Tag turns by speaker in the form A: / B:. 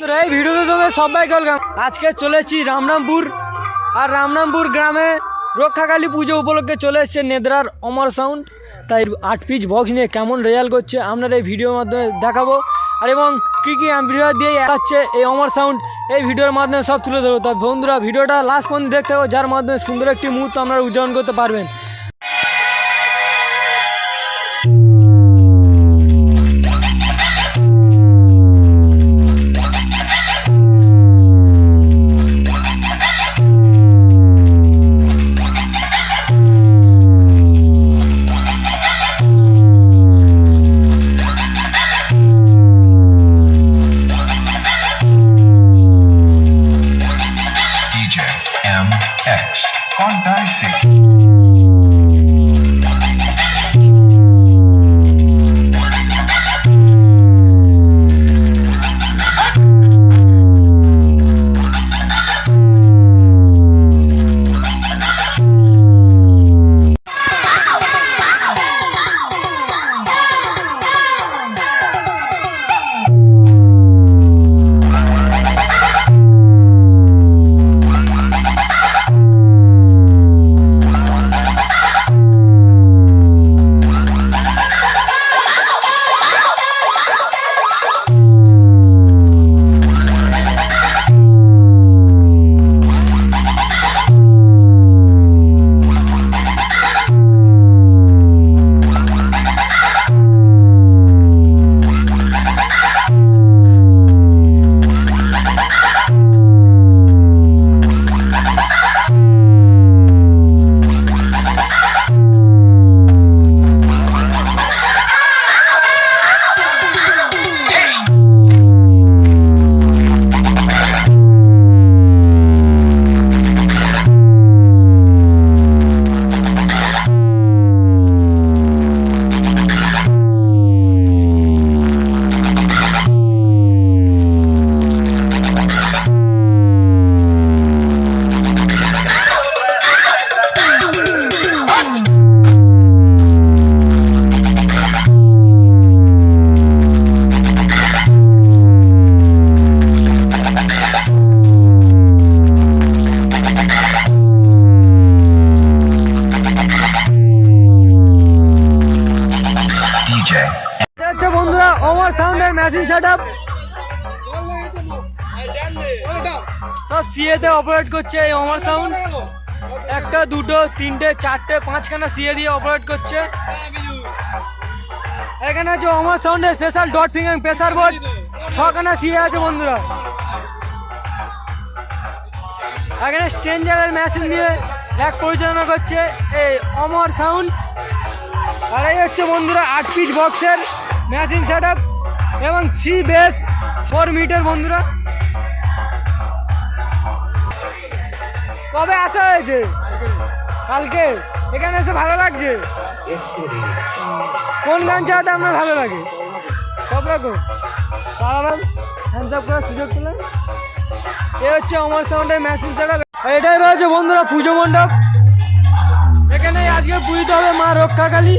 A: এই ভিডিওতে তোদের সবাইকে ওয়েলকাম। আজকে চলেছি রামনামপুর, আর রামনামপুর গ্রামে রক্ষাকালী পুজো উপলক্ষে চলে এসছে নেদ্রার অমর সাউন্ড তাই আট পিচ বক্স নিয়ে কেমন রেজাল্ট করছে আপনারা এই ভিডিওর মাধ্যমে দেখাবো। আর এবং কী কী অ্যাম্পিরিয়ার দিয়ে যাচ্ছে এই অমর সাউন্ড এই ভিডিওর মাধ্যমে সব তুলে ধরবো। তবে বন্ধুরা, ভিডিওটা লাস্ট পর্যন্ত দেখতে হবে যার মাধ্যমে সুন্দর একটি মুহূর্ত আপনারা উদযাপন করতে পারবেন। Match. Condice. সাউন্ডের মেশিন সেট আপ সব সিএতে অপারেট করছে এই অমর সাউন্ড একটা, দুটো, তিনটে, চারটে, পাঁচখানা সিএ দিয়ে অপারেট করছে। এখানে আছে অমর সাউন্ডের special dot finger pressure board ছখানা CA আছে বন্ধুরা। এখানে স্ট্রেঞ্জারের মেশিন দিয়ে এক পরিচালনা করছে এই অমর সাউন্ড আর এই হচ্ছে বন্ধুরা আট পিচ বক্সের মেশিন সেট এবং থ্রি বেস ফোর মিটার, বন্ধুরা। কবে আসা হয়েছে? কালকে? এখানে এসে ভালো লাগছে? কোন গান চালাতে আপনার ভালো লাগে? সব রকম। তাহলে হ্যান্ডস আপ করার সুযোগ পেলেন এ হচ্ছে অমর সাউন্ডের মেশিন আর এটাই রয়েছে বন্ধুরা পুজো মণ্ডপ। এখানে আজকে পুজোতে হবে মা রক্ষাকালী।